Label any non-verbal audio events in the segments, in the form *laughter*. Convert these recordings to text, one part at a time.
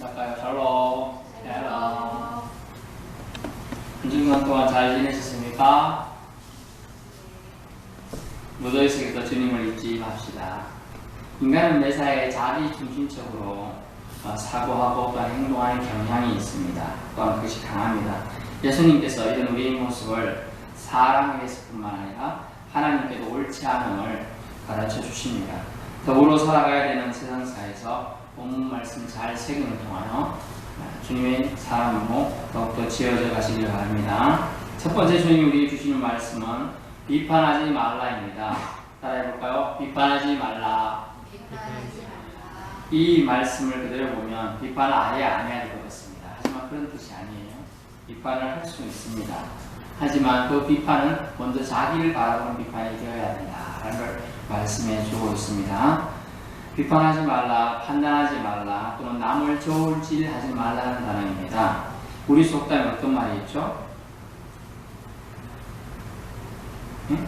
인사할까요? 샬롬. 샬롬. 한 주간 동안 잘 지내셨습니까? 무더위 속에서 주님을 잊지 맙시다. 인간은 매사에 자기 중심적으로 어, 사고하고 또한 행동하는 경향이 있습니다. 또한 그것이 강합니다. 예수님께서 이런 우리의 모습을 사람에게서뿐만 아니라 하나님께도 옳지 않음을 가르쳐 주십니다. 더불어 살아가야 되는 세상사에서 본문 말씀 잘 새기는 동안요 주님의 사람으로 더욱더 지어져 가시길 바랍니다. 첫 번째 주님이 우리 주시는 말씀은 비판하지 말라입니다. 따라해볼까요? 비판하지 말라. 비판하지 말라. 이 말씀을 그대로 보면 비판을 아예 안 해야 될 것 같습니다. 하지만 그런 뜻이 아니에요. 비판을 할 수 있습니다. 하지만 그 비판은 먼저 자기를 바라보는 비판이 되어야 된다라는 걸 말씀해 주고 있습니다. 비판하지 말라, 판단하지 말라, 또는 남을 저울질하지 말라는 단어입니다. 우리 속담에 어떤 말이 있죠? 응?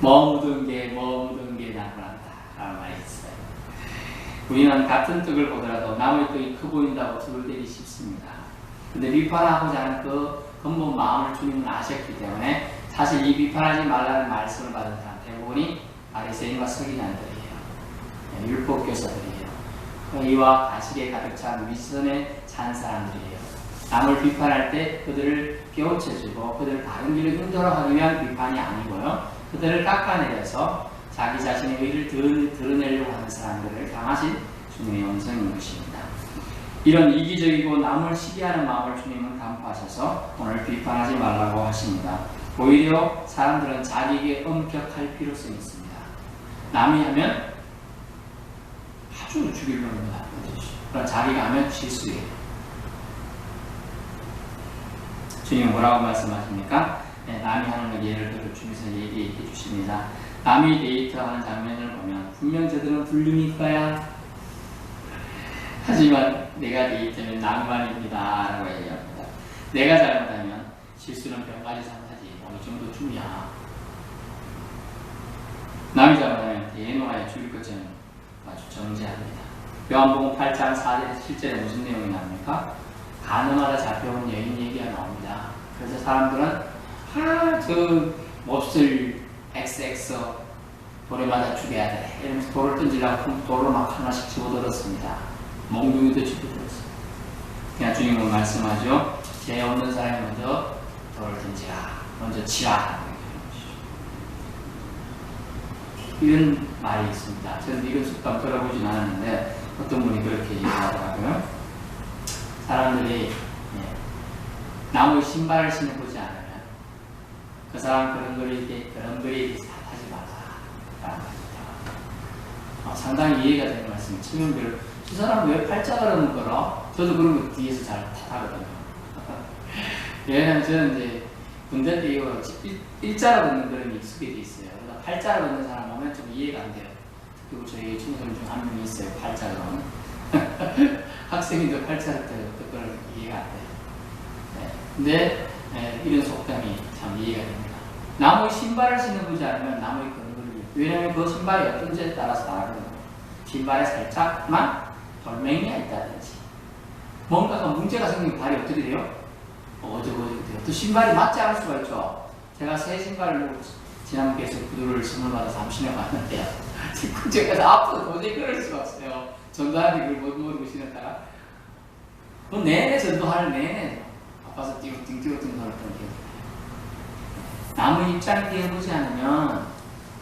뭐 묻은 게, 뭐 묻은 게 나타난다. 라는 말이 있어요. 우리는 같은 떡을 보더라도 남의 떡이 커 보인다고 떡을 대기 쉽습니다. 근데 비판하고자 하는 그 근본 마음을 주님은 아셨기 때문에 사실 이 비판하지 말라는 말씀을 받은 사람 대부분이 바리새인과 서기관들이에요. 네, 율법 교사들이에요. 의와 가식에 가득 찬 윗선에 찬 사람들이에요. 남을 비판할 때 그들을 깨우쳐주고 그들을 바른 길을 하기 위한 비판이 아니고요. 그들을 깎아내려서 자기 자신의 의를 드러- 드러내려고 하는 사람들을 당하신 주님의 영성인 것입니다. 이런 이기적이고 남을 시기하는 마음을 주님은 간파하셔서 오늘 비판하지 말라고 하십니다. 오히려 사람들은 자기에게 엄격할 필요성이 있습니다. 남이 하면 아주 죽이려는 것 그러나 자기가 하면 실수예요. 주님 뭐라고 말씀하십니까? 네, 남이 하는 걸 예를 들어 주면서 얘기해 주십니다. 남이 데이트하는 장면을 보면 분명 저들은 불륜일 거야. 하지만 내가 데이트는 낭만입니다. 라고 얘기합니다. 내가 잘못하면 실수는 병가지 상사지. 어느 정도 춤이야. 남이 잘못하면 대노하에 죽일 것처럼 아주 정지합니다. 요한복음 8장 4절에서 7절에 무슨 내용이 나옵니까? 가늠하다 잡혀온 여인 얘기가 나옵니다. 그래서 사람들은 아, 저 몹쓸 XX 돌에마다 죽여야 돼. 이러면서 돌을 던지려고 돌을 막 하나씩 집어들었습니다. 몽둥이도 집어들었어요. 그냥 주님은 말씀하죠. 죄 없는 사람이 먼저 돌을 던지라. 먼저 치라. 이런 말이 있습니다. 저는 이런 습관 들어보진 않았는데 어떤 분이 그렇게 얘기하더라고요. 사람들이 예, 나무의 신발을 신어보지 않으면 그 사람 그런 걸 이렇게 그런 거에 대해서 하지 말라라는 말입니다. 어, 상당히 이해가 되는 말씀이 청년들 저 사람 왜 팔자가름을 걸어? 저도 그런 거 뒤에서 잘 탓하거든요. *laughs* 왜냐면 저는 이제 군대 때 이거 일- 일자로 걷는 그런 익숙해져 있어요. 그러니까 팔자로 걷는 사람 좀 이해가 안 돼요. 그리고 저희 청소년 중한 명이 있어요. 팔자로. *laughs* 학생인데 팔자로 걷는 그런 이해가 안 돼요. 네. 근데 네, 이런 속담이 참 이해가 됩니다. 나무의 신발을 신어보지 않으면 나무의 근거를 왜냐하면 그 신발이 어떤지에 따라서 다르거든요. 신발에 살짝만 돌멩이가 있다든지 뭔가가 문제가 생기면 발이 어떻게 돼요? 어저어저 돼요. 또 신발이 맞지 않을 수가 있죠. 제가 새 신발을 지난주에서 구두를 선물 받아서 한번 신어봤는데요. 지금 제가 아파서 도저히 그럴 수가 없어요. 전도하는데 그걸 못 모르고 신었다가 그 내내 전도하는 내내 아파서 띵띵 뛰어띵 걸었던 기억이. 남의 입장에 뛰어보지 않으면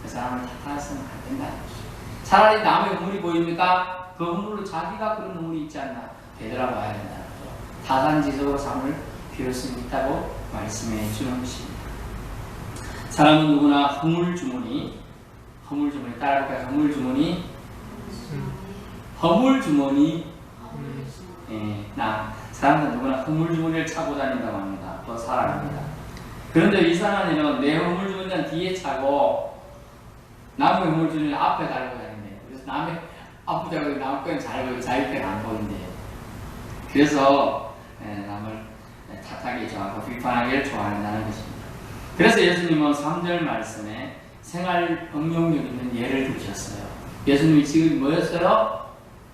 그 사람을 탓해서는 안 된다는 거죠. 차라리 남의 우물이 보입니까? 그 우물로 자기가 그런 우물이 있지 않나 되돌아봐야 된다는 거죠. 타산지적으로 삼을 필요성이 있다고 말씀해 주는 것입니다. 사람은 누구나 허물주머니, 허물주머니 따라할까요? 허물주머니, 허물주머니, 예, 나 사람은 누구나 허물주머니를 차고 다닌다고 합니다. 또 살아갑니다. 그런데 일은 내 허물주머니는 뒤에 차고 남의 허물주머니를 앞에 달고 다니네요. 그래서 남의 아프다고 남 거는 잘 보이고 자기 거는 안 보이는데요. 그래서 예, 남을 탓하기 좋아하고 비판하기를 좋아한다는 것입니다. 그래서 예수님은 3절 말씀에 생활 응용력 있는 예를 들으셨어요. 예수님이 지금 뭐였어요?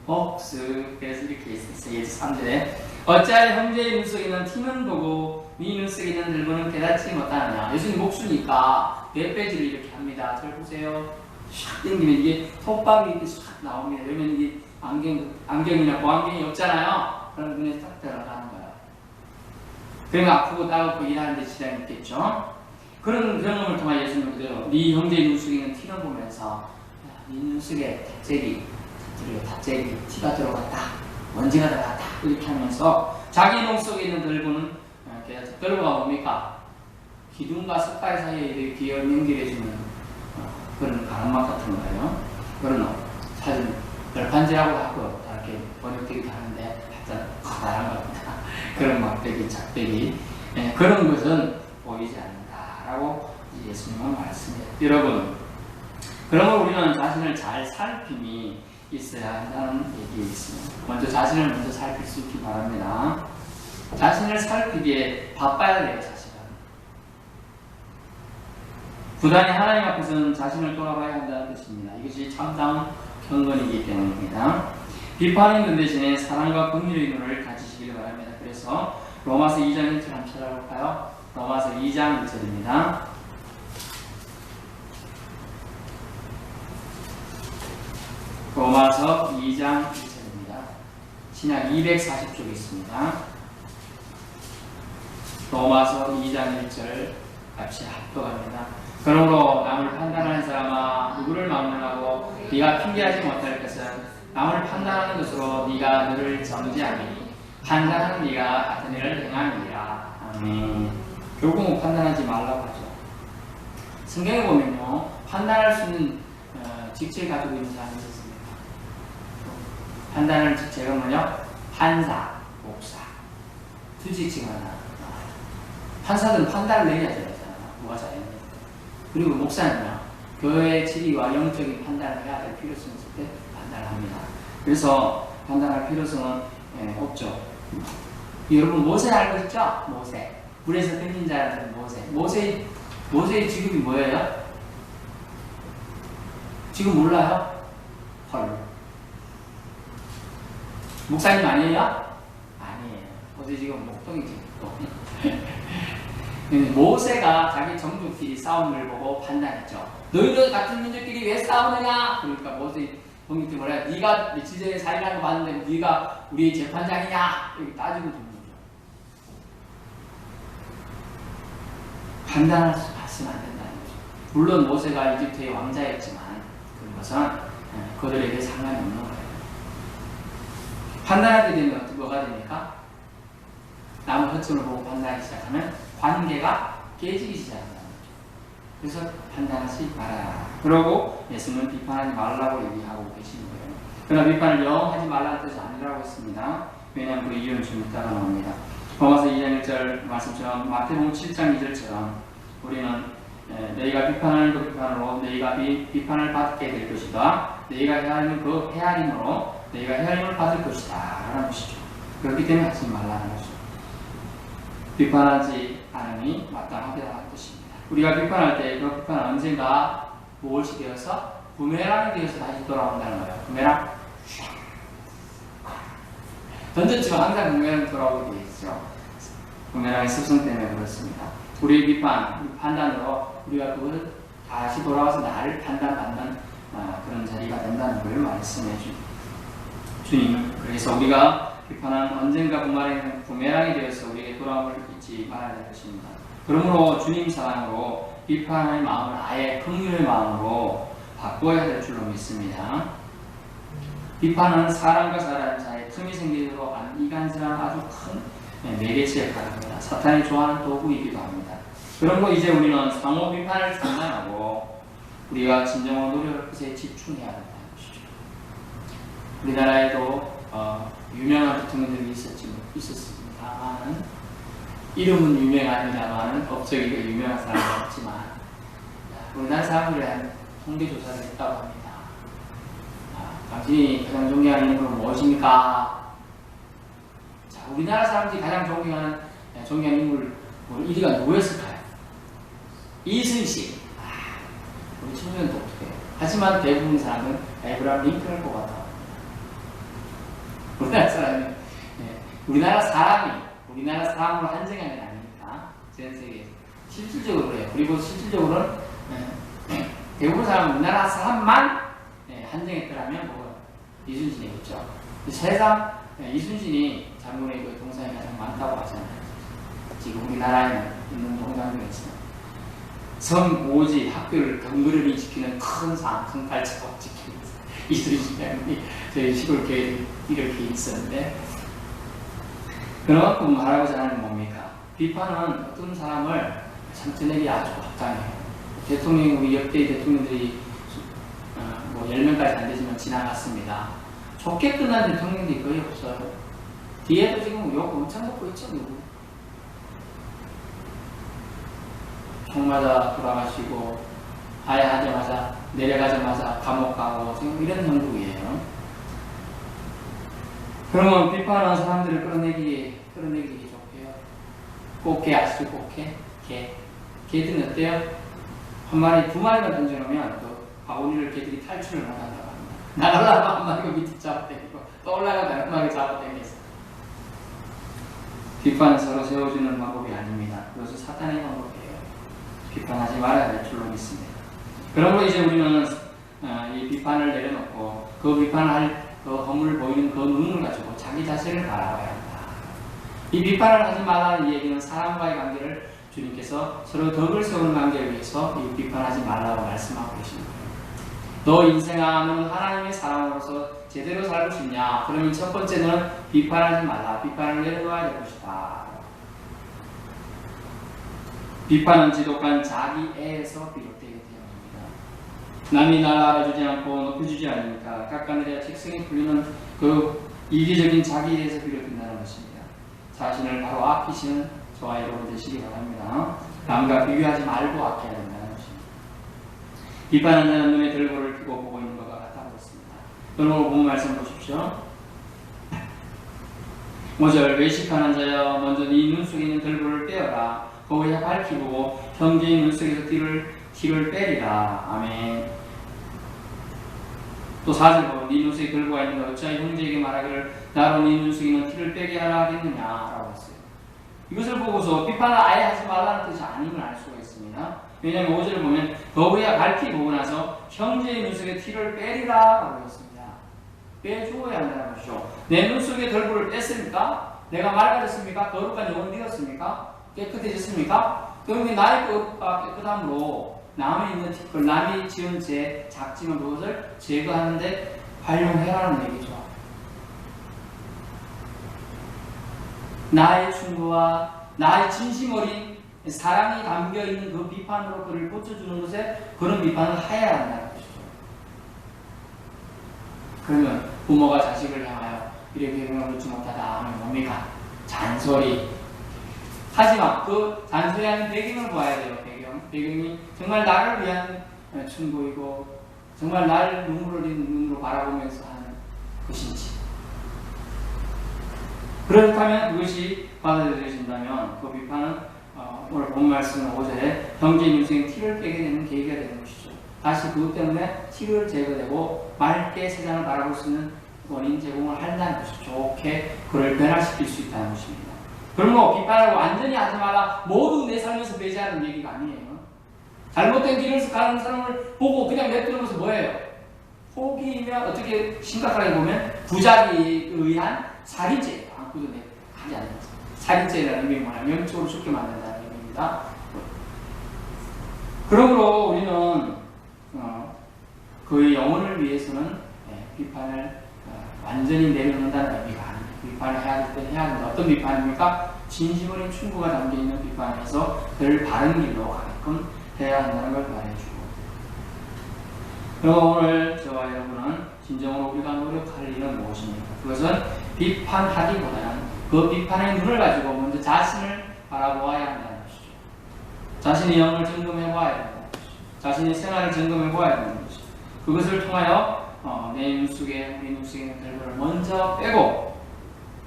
복수 그래서 이렇게 있었어요. 예수 3절에 어찌하여 형제의 눈속에 있는 티는 보고 네 눈속에 있는 들보는 깨닫지 못하느냐 예수님 목수니까 뇌빼지를 이렇게 합니다. 잘 보세요. 샥 당기면 이게 톱밥이 이렇게 샥 나옵니다. 그러면 이게 안경, 안경이나 보안경이 없잖아요. 그럼 눈에 딱 들어가는 거예요. 그러면 아프고 따갑고 일하는데 지장이 있겠죠. 그런 경험을 통해 예수님은 그대로 네 형제의 눈속에 있는 티를 보면서 야, 네 눈속에 탑재기 그리고 탑재기 티가 들어갔다 먼지가 들어갔다 이렇게 하면서 자기 몸 속에 있는 들보는 어, 그래서 들보가 뭡니까? 기둥과 석발 사이에 이렇게 연결해주는 어, 그런 바람막 같은 거예요. 그런 사실 널판지라고 하고 다 이렇게 번역되기도 하는데 하여튼 커다란 겁니다. *laughs* 그런 막대기, 작대기 예, 그런 것은 보이지 않는다 라고 예수님은 말씀해요. 여러분 그러면 우리는 자신을 잘 살핌이 있어야 한다는 얘기 있습니다. 먼저 자신을 먼저 살필 수 있기 바랍니다. 자신을 살피기에 바빠야 돼요, 사실은. 부단히 하나님 앞에서는 자신을 돌아봐야 한다는 뜻입니다. 이것이 참다운 경건이기 때문입니다. 비판 있는 대신에 사랑과 긍휼의 눈을 가지시길 바랍니다. 그래서 로마서 2장 1절 한번 찾아볼까요? 로마서 2장 1절입니다. 로마서 2장 1절입니다. 신약 240쪽에 있습니다. 로마서 2장 1절 같이 합독합니다. 그러므로 남을 판단하는 사람아 누구를 막론하고 네가 핑계하지 못할 것은 남을 판단하는 것으로 네가 너를 정죄하니 판단하는 네가 같은 일을 행함이라. 아멘. 결국은 판단하지 말라고 하죠. 성경에 보면요 판단할 수 있는 어, 직책을 가지고 있는 사람이 있습니다. 판단하는 직책은 뭐냐? 판사, 목사 두 직책 하나. 판사들은 판단을 내려야 되잖아. 누가 잘했는지. 그리고 목사는요, 교회의 지리와 영적인 판단을 해야 될 필요성이 있을 때 판단을 합니다. 그래서 판단할 필요성은 예, 없죠. 여러분 모세 알고 있죠? 모세. 물에서 던진 자라는 모세. 모세, 모세의 직업이 뭐예요? 지금 몰라요? 헐. 목사님 아니에요? 아니에요. 모세 지금 목동이지, 목동. 근데 모세가 자기 정족끼리 싸움을 보고 판단했죠. 너희들 같은 민족끼리 왜 싸우느냐? 그러니까 모세 뭐라 해? 네가 살인한 거 봤는데 네가 우리의 재판장이냐? 이렇게 따지고 듣는 거죠. 판단할 수 봤으면 안 된다는 거죠. 물론 모세가 이집트의 왕자였지만 그것은 예, 그들에게 상관이 없는 거예요. 판단하게 되면 어떻게 뭐가 됩니까? 남의 허점을 보고 판단하기 시작하면 관계가 깨지기 거죠. 그래서 판단하지 말아라. 그러고 예수님은 비판하지 말라고 얘기하고 계시는 거예요. 그러나 비판을 영 하지 말라는 뜻이 아니라고 했습니다. 왜냐하면 그 이유는 좀 이따가 나옵니다. 로마서 2장 1절 말씀처럼 마태복음 7장 2절처럼 우리는 에, 너희가 비판하는 그 비판으로 너희가 비, 비판을 받게 될 것이다. 너희가 헤아리는 그 헤아림으로 너희가 헤아림을 받을 것이다. 라는 것이죠. 그렇기 때문에 하지 말라는 것이죠. 비판하지 않음이 마땅하다는 뜻입니다. 우리가 비판할 때 그 비판은 언젠가 무엇이 되어서 부메랑이 되어서 다시 돌아온다는 거예요. 부메랑 던졌지만 항상 부메랑 돌아오게 되 어 있죠. 부메랑의 습성 때문에 그렇습니다. 우리의 비판, 판단으로 우리가 그것을 다시 돌아와서 나를 판단받는 아, 그런 자리가 된다는 걸 말씀해 주, 주님. 그래서 우리가 비판은 언젠가 부메랑이, 부메랑이 되어서 우리에게 돌아올 잊지 말아야 될 것입니다. 그러므로 주님 사랑으로 비판의 마음을 아예 긍휼의 마음으로 바꿔야 될 줄로 믿습니다. 비판은 사람과 사람 사이에 틈이 생기도록 안 이간질하는 아주 큰 매개체 역할을 합니다. 사탄이 좋아하는 도구이기도 합니다. 그러므로 이제 우리는 상호 비판을 중단하고 우리가 진정한 노력을 그것에 집중해야 한다는 것이죠. 우리나라에도 어, 유명한 대통령들이 있었지, 있었습니다만 이름은 유명합니다만 업적이 그 유명한 사람은 없지만 우리나라 사람들에 대한 통계조사를 했다고 합니다. 아, 당신이 가장 존경하는 인물은 무엇입니까? 자, 우리나라 사람들이 가장 존경하는 네, 존경하는 인물 1위가 누구였을까요? 이순신. 아, 우리 청년은 독특해요. 하지만 대부분 사람은 에브라임 링컨을 합니다. 우리나라 사람이 예, 우리나라 사람이 우리나라 사람으로 한정한 게 아니니까 전 세계 실질적으로 그래요. 그리고 실질적으로는 예, 예, 대부분 사람은 우리나라 사람만 예, 한정했더라면 뭐 이순신이겠죠. 세상 예, 이순신이 장군의 그 동상이 가장 많다고 하잖아요. 지금 우리나라에 있는 동상 중에서 성 오지 학교를 덩그러니 지키는 큰 상, 큰 발자국 지키는 이순신이 저희 시골 교회에 이렇게 있었는데 그만큼 말하고자 하는 건 뭡니까? 비판은 어떤 사람을 참쳐내기 아주 박강해요. 대통령, 우리 역대 대통령들이 어, 뭐 10명까지 안 되지만 지나갔습니다. 좋게 끝난 대통령들이 거의 없어요. 뒤에도 지금 욕 엄청 먹고 있죠, 누구? 총 맞아 돌아가시고, 하야하자마자, 내려가자마자 감옥 가고, 지금 이런 형국이에요. 그러면 비판하는 사람들을 끌어내기, 끌어내기 좋게요. 꽃게 아시죠, 꽃게? 개. 개들은 어때요? 한 마리, 두 마리만 던져놓으면 그 바구니를 개들이 탈출을 못한다 고 합니다. 나가려고 한 마리가 밑에 잡아당기고, 또한 마리 잡아당겼어. 비판은 서로 세워주는 방법이 아닙니다. 그것은 사탄의 방법이에요. 비판하지 말아야 될 줄로 믿습니다. 그러므로 이제 우리는 어, 이 비판을 내려놓고 그 비판할 그 허물 보이는 그 눈을 가지고 자기 자신을 바라봐야 한다. 이 비판을 하지 말라는 얘기는 사람과의 관계를 주님께서 서로 덕을 세우는 관계를 위해서 이 비판하지 말라고 말씀하고 계십니다. 너 인생하는 하나님의 사람으로서 제대로 살고 싶냐? 그러면 첫 번째는 비판하지 말라. 비판을 내려놔야 될 것이다. 비판은 지독한 자기 애에서 비롯되기 때문입니다. 남이 날 알아주지 않고 높여주지 않으니까 깎아내려 책성이 풀리는 그 이기적인 자기에서 비롯된다는 것입니다. 자신을 바로 아끼시는 저와 여러분 되시기 바랍니다. 남과 비교하지 말고 아껴야. 비판하는 자는 눈에 들보를 피고 보고 있는 것과 같아 보였습니다. 여러분 본 말씀 보십시오. 5절 외식하는 자여 먼저 네 눈 속에 있는 들보를 빼어라. 거기에 밝히고 형제의 눈 속에서 티를, 티를 빼리라. 아멘. 또 4절 보면 네 눈 속에 들보가 있는 어찌하여 형제에게 말하기를 나로 네 눈 속에 있는 티를 빼게 하라 하겠느냐 라고 했어요. 이것을 보고서 비판을 아예 하지 말라는 뜻이 아님을 알 수가 있습니다 왜냐하면 5절을 보면 거기에 밝히고 나서 형제의 눈 속에 티를 빼리라 라고 했습니다 빼주어야 한다는 것이죠. 내 눈 속에 덜불을 뺐습니까? 내가 맑아졌습니까? 거룩한 영혼을 잃었습니까? 깨끗해졌습니까? 그러면 나의 것과 깨끗함으로 남에 있는 티끌, 남이 지은 죄, 작지만 그것을 제거하는데 활용해라는 얘기죠. 나의 충고와 나의 진심 어린 사랑이 담겨 있는 그 비판으로 그를 고쳐주는 것에 그런 비판을 하여야 한다는 것이죠. 그러면 부모가 자식을 향하여 이렇게 놓지 못하다 하면 뭡니까? 잔소리. 하지만 그 잔소리하는 배경을 봐야 돼요. 배경. 배경이 정말 나를 위한 충고이고 정말 나를 눈물 흘리는 눈으로 바라보면서 하는 것인지. 그렇다면 그것이 받아들여진다면 그 비판은 어, 오늘 본 말씀 5절에 형제 인생 티를 빼게 되는 계기가 되는 것이죠. 다시 그것 때문에 티를 제거되고 맑게 세상을 바라볼 수 있는 원인 제공을 한다는 것이 좋게 그를 변화시킬 수 있다는 것입니다. 그럼 뭐 비판을 완전히 하지 말라 모두 내 삶에서 배제하는 얘기가 아니에요. 잘못된 길을 가는 사람을 보고 그냥 내뜨리면서 뭐예요? 포기면 어떻게 심각하게 보면 부작위에 의한 살인죄예요. 안구도 하지 않는 것. 살인죄라는 의미는 뭐냐? 영적으로 죽게 만든다 는 의미입니다. 그러므로 우리는 어, 그의 영혼을 위해서는 예, 비판을 어, 완전히 내려놓는다는 의미가 아닙니다. 비판을 해야 될 때 해야 한다. 어떤 비판입니까? 진심 어린 충고가 담겨있는 비판에서 그를 바른 길로 가게끔 해야 한다는 걸 말해주고 그리고 오늘 저와 여러분은 진정으로 우리가 노력할 일은 무엇입니까? 그것은 비판하기보다는 그 비판의 눈을 가지고 먼저 자신을 바라보아야 것이죠. 자신의 영을 점검해 보아야 된다. 자신의 생활을 점검해 보아야 되는 것이죠. 그것을 통하여 어, 내 눈 속에 우리 눈 속에 있는 결과를 먼저 빼고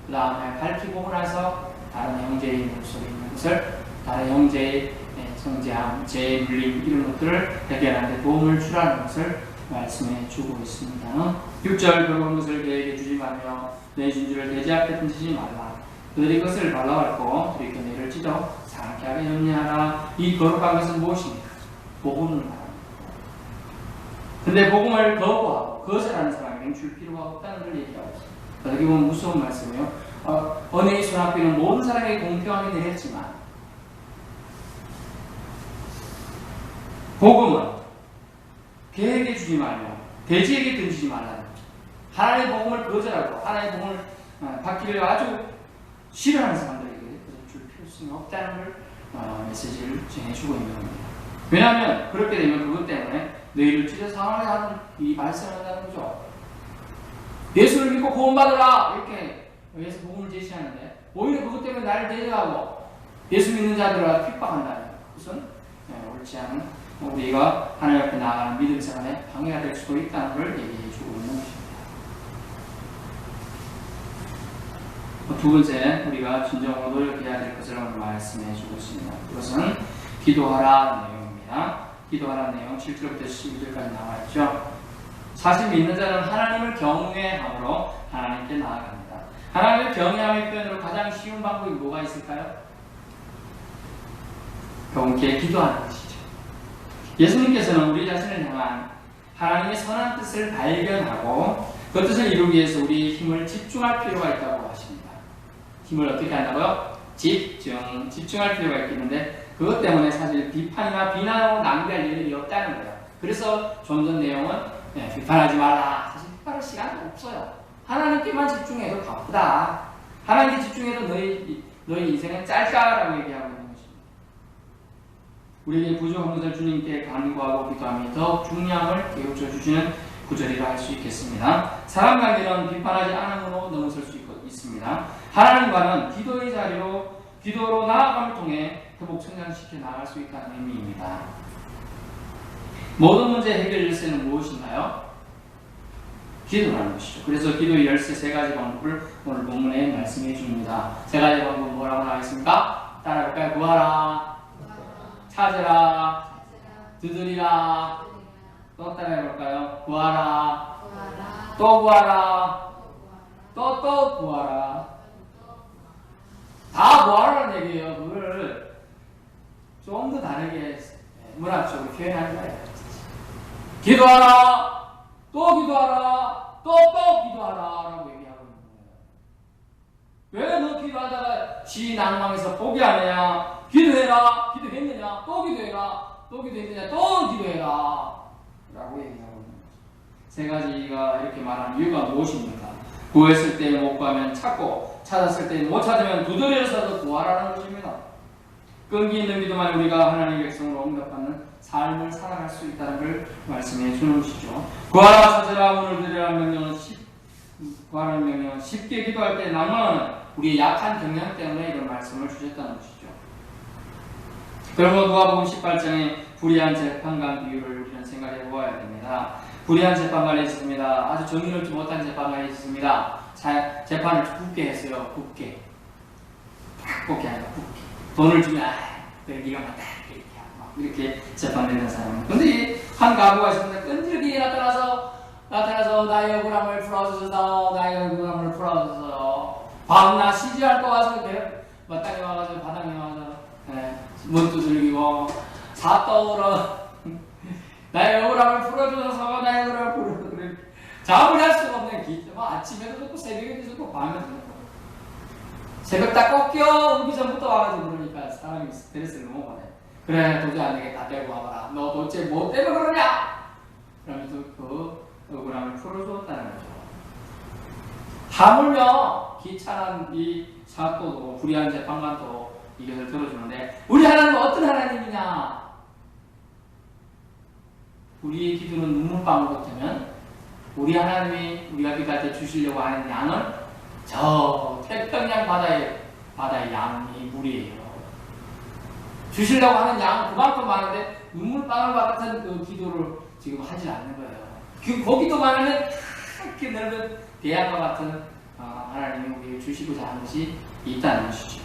그 다음에 밝히고 나서 다른 형제의 눈 속에 있는 것을 다른 형제의 예, 성재함, 재물림 이런 것들을 해결하는 데 도움을 주라는 것을 말씀해 주고 있습니다. 6절 그런 것을 계획해 주지 말며 내 진주를 돼지 앞에 던지지 말라. 그들이 그것을 발라밟고 들이켜 내를 찢어 상하게 하게 염려하라. 이 거룩한 것은 무엇입니까? 복음을 말합니다. 근데 복음을 거부하고 거절하는 사람에게는 줄 필요가 없다는 걸 얘기하고 있습니다. 어떻게 보면 무서운 말씀이에요. 어, 은혜의 수납비는 모든 사람에게 공평하게 내렸지만 복음은 계획해 주지 말며 돼지에게 던지지 거죠. 하나님의 복음을 거절하고 하나님의 복음을 어, 받기를 아주 싫어하는 사람 필요성이 없다는 걸 어, 메시지를 전해주고 있는 겁니다. 왜냐하면 그렇게 되면 그것 때문에 너희를 찢어 상하게 하는 이 말씀을 한다는 거죠. 예수를 믿고 구원받으라 이렇게 예수 복음을 제시하는데 오히려 그것 때문에 나를 대적하고 예수 믿는 자들을 핍박한다는 것은 네, 옳지 않은 우리가 하나님 앞에 나아가는 믿음 생활에 방해가 될 수도 있다는 걸 얘기해 주고 있는 것입니다. 두 번째 우리가 진정으로 노력해야 될 것을 오늘 말씀해 주고 있습니다. 그것은 기도하라 내용입니다. 기도하라 내용 7절부터 12절까지 나와 있죠. 사실 믿는 자는 하나님을 경외함으로 하나님께 나아갑니다. 하나님을 경외함의 표현으로 가장 쉬운 방법이 뭐가 있을까요? 경께 기도하는 것이죠. 예수님께서는 우리 자신을 향한 하나님의 선한 뜻을 발견하고 그 뜻을 이루기 위해서 우리 힘을 집중할 필요가 있다고 하십니다. 힘을 어떻게 한다고요? 집중, 집중할 필요가 있겠는데 그것 때문에 사실 비판이나 비난으로 낭비할 일이 없다는 거예요. 그래서 좀 전 내용은 네, 비판하지 말라. 사실 비판할 시간이 없어요. 하나님께만 집중해도 바쁘다. 하나님께 집중해도 너희 너희 인생은 짧다라고 얘기하고 있는 것입니다. 우리에게 부족한 것을 주님께 간구하고 기도함이 더욱 중량을 깨우쳐 주시는 구절이라 할 수 있겠습니다. 사람 관계는 비판하지 않음으로 넘어설 수 있- 있습니다. 하나님과는 기도의 자리로 기도로 나아감을 통해 회복 성장시켜 나갈 수 있다는 의미입니다. 모든 문제 해결 열쇠는 무엇인가요? 기도라는 것이죠. 그래서 기도의 열쇠 세 가지 방법을 오늘 본문에 말씀해 줍니다. 세 가지 방법 뭐라고 나와 있습니까? 따라볼까요? 구하라, 찾으라, 두드리라, 또 따라해볼까요? 구하라, 또 구하라, 또 또 구하라. 얘기예요. 그걸 좀더 다르게 문학적으로 표현하는 거예요. 기도하라, 또 기도하라, 또 또 기도하라 라고 얘기하고 있는 거예요. 왜 너 기도하다가 지 낭망해서 포기하느냐? 기도해라, 기도했느냐? 또 기도해라, 또 기도했느냐? 또 기도해라. 라고 얘기하고 있는 거죠. 세 가지가 이렇게 말하는 이유가 무엇입니까? 구했을 때못 구하면 찾고, 찾았을 때 못 찾으면 두드려서도 구하라는 것입니다. 끈기 있는 믿음만 우리가 하나님의 백성으로 응답받는 삶을 살아갈 수 있다는 걸 말씀해 주는 것이죠. 구하라 찾으라 오늘 드리라는 명령은 쉽, 구하라는 명령은 쉽게 기도할 때 낭만은 우리의 약한 경향 때문에 이런 말씀을 주셨다는 것이죠. 그러므로 누가복음 18장의 불의한 재판관 비유를 우리는 생각해 보아야 됩니다. 불의한 재판관이 있습니다. 아주 정의롭지 못한 재판관이 있습니다. 자, 재판을 굳게 했어요. 딱 굳게 하니까 굳게. 돈을 주면 아, 네가 맞다 이렇게 하고 막 이렇게 재판되는 사람. 근데 이한 가부가 있습니다. 끈질기게 나타나서 나타나서 나의 억울함을 풀어주소서, 나의 억울함을 풀어주소서. 밤낮 쉬지 않고 와서 내 마땅히 와가지고 바닥에 와서 예, 문 두들기고 사떠울어 나의 억울함을 풀어주소서, 나의 억울함을 풀어주소서. 그래. 잠을 잘 수가 기. 뭐 아침에도 좋고 새벽에도 좋고 밤에도 좋고. 새벽 딱 꺾여 오기 전부터 와가지고 그러니까 사람이 스트레스를 너무 받아요. 그래 도저히 안 되겠다 데리고 와봐라. 너 도대체 뭐 때문에 그러냐? 그러면서 그 억울함을 풀어주었다는 거죠. 하물며 귀찮은 이 사또도 불의한 재판관도 이것을 들어주는데 우리 하나님은 어떤 하나님이냐? 우리의 기도는 눈물방울 같으면 우리 하나님이 우리가 기도할 때 주시려고 하는 양은 저 태평양 바다의 바다의 양이 물이에요. 주시려고 하는 양은 그만큼 많은데 눈물방울과 같은 그 기도를 지금 하지 않는 거예요. 그 거기도만은 이렇게 넓은 대양과 같은 어, 하나님이 우리에게 주시고자 하는 것이 있다는 것이죠.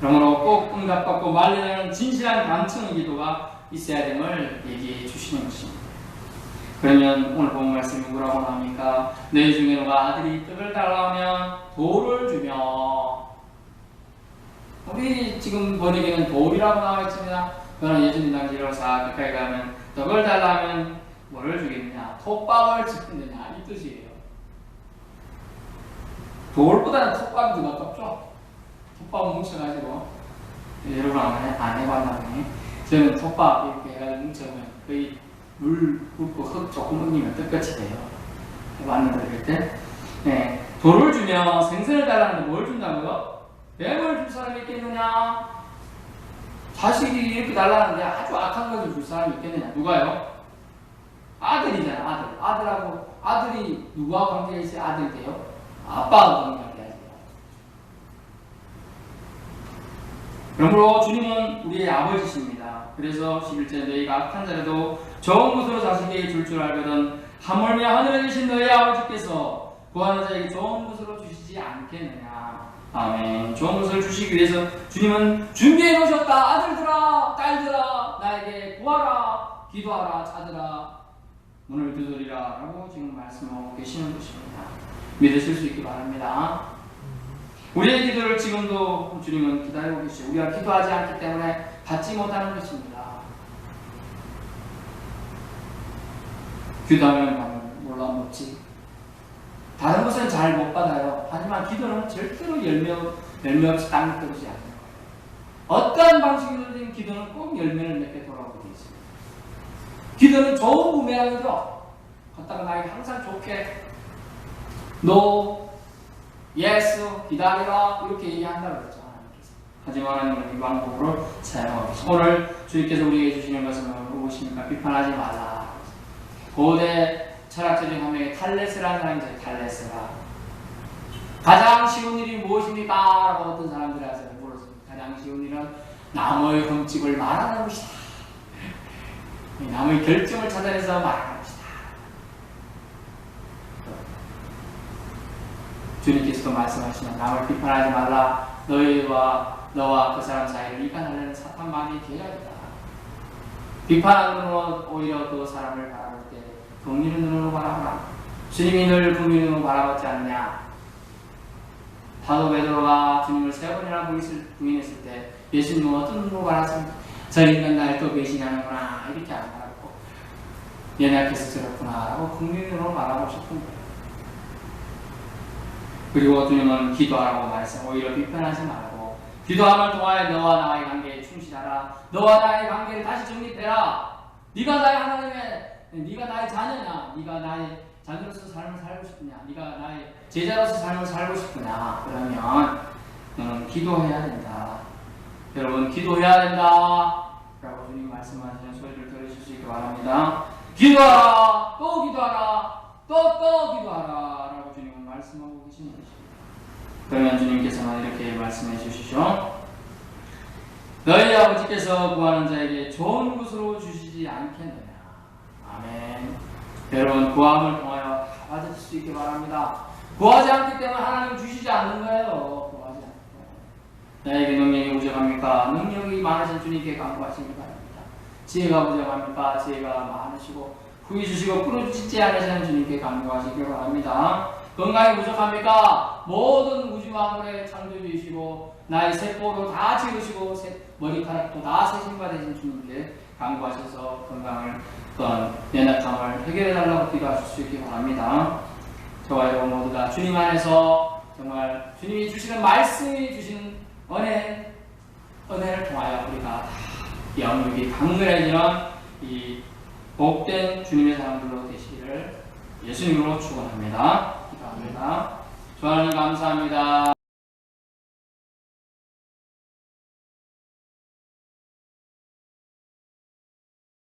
그러므로 꼭 응답받고 말려내는 진실한 간청의 기도가 있어야 됨을 얘기해 주시는 것입니다. 그러면 오늘 본 말씀이 뭐라고 나옵니까? 너희 중에 누가 아들이 떡을 달라면 돌을 주며 우리 지금 번역에는 돌이라고 나와 있습니다. 그러나 예수님 당시로 사 가까이 가면 떡을 달라면 뭐를 주겠느냐? 톱밥을 주겠느냐? 이 뜻이에요. 돌보다는 톱밥이 더 가깝죠? 톱밥 뭉쳐가지고 여러분 안, 해, 안 해봤나 보네. 저는 톱밥 이렇게 해가지고 뭉쳐면 거의 물 붓고 흙 조금 얹으면 떡같이 돼요. 해봤는데 그럴 때. 네. 돌을 주면 생선을 달라는데 뭘 준다고요? 뱀을 줄 사람이 있겠느냐? 자식이 이렇게 달라는데 아주 악한 것을 줄 사람이 있겠느냐? 누가요? 아들이잖아, 아들. 아들하고, 아들이 누구와 관계가 있어야 아들이 돼요? 아빠와 관계가 돼요. 그러므로 주님은 우리의 아버지십니다. 그래서 11절 너희가 악한 자라도 좋은 것으로 자식에게 줄 줄 알거든 하물며 하늘에 계신 너희 아버지께서 구하는 자에게 좋은 것으로 주시지 않겠느냐. 아멘. 좋은 것을 주시기 위해서 주님은 준비해 놓으셨다. 아들들아, 딸들아, 나에게 구하라, 기도하라, 찾으라, 문을 두드리라. 라고 지금 말씀하고 계시는 것입니다. 믿으실 수 있기 바랍니다. 우리의 기도를 지금도 주님은 기다리고 계시고 우리가 기도하지 않기 때문에 받지 못하는 것입니다. 기도하면 받는 몰라 못지. 다른 것은 잘 못 받아요. 하지만 기도는 절대로 열매, 열매 없이 땅에 떨어지지 않는 거예요. 어떠한 방식이든 기도는 꼭 열매를 맺게 돌아오게 되어 있습니다. 기도는 좋은 부메랑이죠. 갖다가 나에게 항상 좋게 너 예스 기다리라 이렇게 얘기한다고 그랬죠 하지만 하나님은 이 방법으로 사용하고. 오늘 주님께서 우리에게 주시는 것은 무엇입니까? 비판하지 말라. 고대 철학자 중한 명의 탈레스라는 사람이 있어요. 탈레스가 가장 쉬운 일이 무엇입니까? 라고 어떤 사람들한테 물었습니다. 가장 쉬운 일은 나무의 흠집을 말하는 것이다. 이 나무의 결정을 찾아내서 말하는 것이다 주님께서도 말씀하시면 남을 비판하지 말라. 너희와 너와 그 사람 사이를 이간하려는 사탄 마귀의 계략이다. 비판하는 눈으로 오히려 그 사람을 바라볼 때 긍휼의 눈으로 바라보라 주님이 늘 눈으로 바라보지 않느냐. 사도 베드로가 주님을 세 번이나 부인했을, 때 예수님은 어떤 눈으로 바라봤습니까? 저 인간 날또 배신하는구나. 이렇게 안 바라고 얘네 앞에서 저렇구나. 라고 긍휼의 눈으로 바라보셨던 거예요 그리고 주님은 기도하라고 말했어요. 오히려 비판하지 말고 기도함을 통하여 너와 나의 관계에 충실하라. 너와 나의 관계를 다시 정립해라. 네가 나의 하나님의 네가 나의 자녀냐? 네가 나의 자녀로서 삶을 살고 싶으냐? 네가 나의 제자로서 삶을 살고 싶으냐? 그러면 너는 기도해야 된다. 여러분 기도해야 된다. 라고 주님 말씀하시는 소리를 들으실 수 있기 바랍니다. 기도하라. 또 기도하라. 또 또 기도하라. 라고 주님은 말씀하고 계시는 것입니다. 그러면 주님께서는 이렇게 말씀해 주시죠. 너희 아버지께서 구하는 자에게 좋은 것으로 주시지 않겠느냐. 아멘. 여러분 구함을 통하여 다 받으실 수 있기 바랍니다. 구하지 않기 때문에 하나님 주시지 않는 거예요. 구하지 않기 때문에. 나에게 능력이 부족합니까? 능력이 많으신 주님께 간구하시기 바랍니다. 지혜가 부족합니까? 지혜가 많으시고 후이 주시고 끊어주시지 않으시는 주님께 간구하시기 바랍니다. 건강이 부족합니까? 모든 우주 만물의 창조주이시고 나의 세포로 다 지으시고 세- 머리카락도 다 세신바 되신 주님께 간구하셔서 건강을 또한 연약함을 해결해 달라고 기도하실 수 있기 바랍니다. 저와 여러분 모두 다 주님 안에서 정말 주님이 주시는 말씀이 주시는 은혜 은혜를 통하여 우리가 다 영육이 강렬해지는 이 복된 주님의 사람들로 되시기를 예수님으로 축원합니다. 기도합니다. 주 하나님 감사합니다.